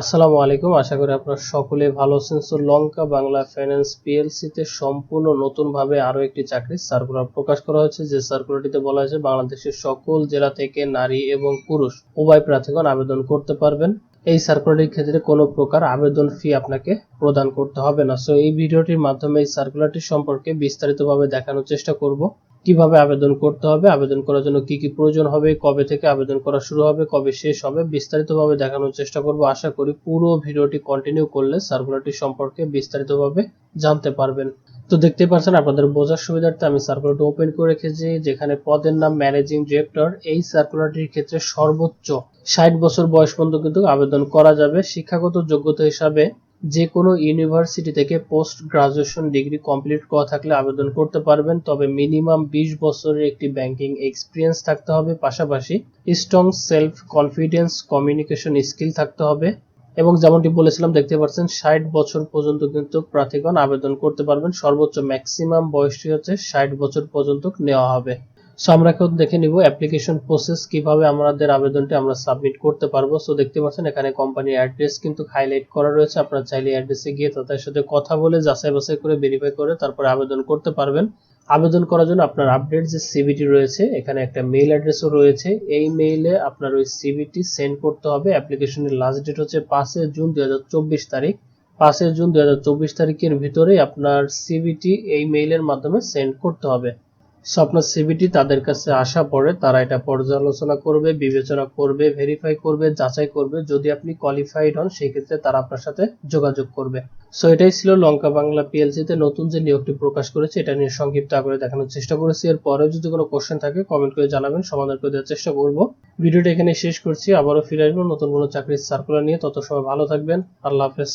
আসসালামু আলাইকুম। আশা করি আপনারা সকলে ভালো আছেন। So, Lanka Bangla finance PLC তে সম্পূর্ণ নতুন ভাবে আরও একটি চাকরির সার্কুলার প্রকাশ করা হয়েছে। যে সার্কুলারটিতে বলা হয়েছে, বাংলাদেশের সকল জেলা থেকে নারী এবং পুরুষ উভয় প্রার্থীগণ আবেদন করতে পারবেন। এই সার্কুলারটির ক্ষেত্রে কোনো প্রকার আবেদন ফি আপনাকে প্রদান করতে হবে না। সো এই ভিডিওটির মাধ্যমে এই সার্কুলারটি সম্পর্কে বিস্তারিতভাবে দেখানোর চেষ্টা করব। কীভাবে আবেদন করতে হবে, আবেদন করার জন্য কি কি প্রয়োজন হবে, কবে থেকে আবেদন করা শুরু হবে, কবে শেষ হবে, বিস্তারিতভাবে দেখানোর চেষ্টা করব। আশা করি পুরো ভিডিওটি কন্টিনিউ করলে সার্কুলারটি সম্পর্কে বিস্তারিতভাবে জানতে পারবেন। তো দেখতে পাচ্ছেন, আপনাদের বোঝার সুবিধার্থে আমি সার্কুলারটি ওপেন করে রেখেছি, যেখানে পদের নাম ম্যানেজিং ডিরেক্টর এই সার্কুলারটির ক্ষেত্রে সর্বোচ্চ ষাট বছর বয়স পর্যন্ত কিন্তু আবেদন করা যাবে। শিক্ষাগত যোগ্যতা হিসাবে যে কোনো ইউনিভার্সিটি থেকে পোস্ট গ্রাজুয়েশন ডিগ্রি কমপ্লিট করা থাকলে আবেদন করতে পারবেন, তবে মিনিমাম বিশ বছরের একটি ব্যাংকিং এক্সপিরিয়েন্স থাকতে হবে। পাশাপাশি strong self confidence communication skill থাকতে হবে। এবং যেমনটি বলেছিলাম, দেখতে পাচ্ছেন, ষাট বছর পর্যন্ত কিন্তু প্রার্থীগণ আবেদন করতে পারবেন। সর্বোচ্চ ম্যাক্সিমাম বয়সটি হচ্ছে ষাট বছর পর্যন্ত নেওয়া হবে। সো আমরা এখন দেখে নিব অ্যাপ্লিকেশন প্রসেস কীভাবে আমাদের আবেদনটি আমরা সাবমিট করতে পারব। সো দেখতে পাচ্ছেন, এখানে কোম্পানির অ্যাড্রেস কিন্তু হাইলাইট করা রয়েছে। আপনারা চাইলে অ্যাড্রেসে গিয়ে তাদের সাথে কথা বলে যাচাই বাছাই করে ভেরিফাই করে তারপরে আবেদন করতে পারবেন। আবেদন করার জন্য আপনার আপডেট যে সিভিটি রয়েছে, এখানে একটা মেইল অ্যাড্রেসও রয়েছে। এই মেইলে আপনার ওই সিভিটি সেন্ড করতে হবে। অ্যাপ্লিকেশনের লাস্ট ডেট হচ্ছে পাঁচে জুন দু হাজার চব্বিশ তারিখ। পাঁচে জুন দু হাজার চব্বিশ তারিখের ভিতরে আপনার সিভিটি এই মেইলের মাধ্যমে সেন্ড করতে হবে। সো আপনার সিভিটি তাদের কাছে আসা পরে তারা এটা পর্যালোচনা করবে, বিবেচনা করবে ভেরিফাই করবে, যাচাই করবে। যদি আপনি কোয়ালিফাইড হন সেই ক্ষেত্রে তারা আপনার সাথে যোগাযোগ করবে। সো এটাই ছিল লঙ্কা বাংলা পিএলসি তে নতুন যে নিয়োগটি প্রকাশ করেছে, এটা নিয়ে সংক্ষিপ্ত আকারে দেখানোর চেষ্টা করেছি। এর পরেও যদি কোনো কোশ্চেন থাকে কমেন্ট করে জানাবেন, সমাধান করে দেওয়ার চেষ্টা করব। ভিডিওটা এখানে শেষ করছি। আবারও ফিরে আসব নতুন কোনো চাকরির সার্কুলার নিয়ে। তত সময় ভালো থাকবেন। আল্লাহ হাফেজ।